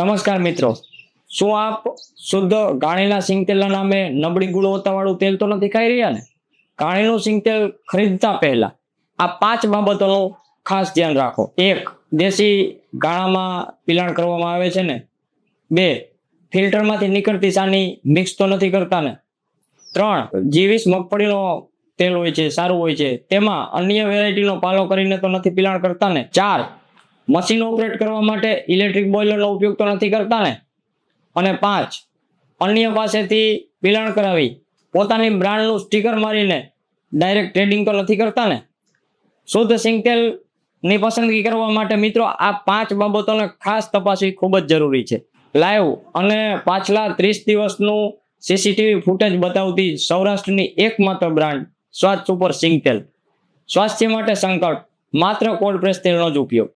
નમસ્કાર મિત્રો. શું આપ શુદ્ધ ગાણીના સિંગ તેલના નામે નબળી ગુણવત્તાવાળું તેલ તો નથી ખાઈ રહ્યા ને? ગાણીનું સિંગ તેલ ખરીદતા પહેલા આ પાંચ બાબતોનું ખાસ ધ્યાન રાખો. એક, દેશી ગાણામાં પિલાણ કરવામાં આવે છે ને? બે, ફિલ્ટરમાંથી નીકળતી સાની મિક્સ તો નથી કરતા ને? ત્રણ, જીવીસ મગફળીનો તેલ હોય છે, સારું હોય છે. તેમાં અન્ય વેરાયટીનો પાલો કરીને તો નથી પિલાણ કરતા ને? ચાર મશીન ઓપરેટ કરવા માટે ઇલેક્ટ્રિક બોઇલરનો ઉપયોગ તો નથી કરતા ને. અને પાંચ, અન્ય પાસેથી પિલાણ કરાવી, પોતાની બ્રાન્ડનું સ્ટીકર મારીને ડાયરેક્ટ ટ્રેડિંગ તો નથી કરતા ને. શુદ્ધ સિંગતેલની પસંદગી કરવા માટે મિત્રો આ પાંચ બાબતોને ખાસ તપાસવી ખૂબ જ જરૂરી છે. લાઈવ અને પાછલા ત્રીસ દિવસનું સીસીટીવી ફૂટેજ બતાવતી સૌરાષ્ટ્રની એકમાત્ર બ્રાન્ડ સ્વાદ સુપર સિંગતેલ. સ્વાસ્થ્ય માટે સંકટ, માત્ર કોલ્ડ પ્રેસ તેલનો જ ઉપયોગ.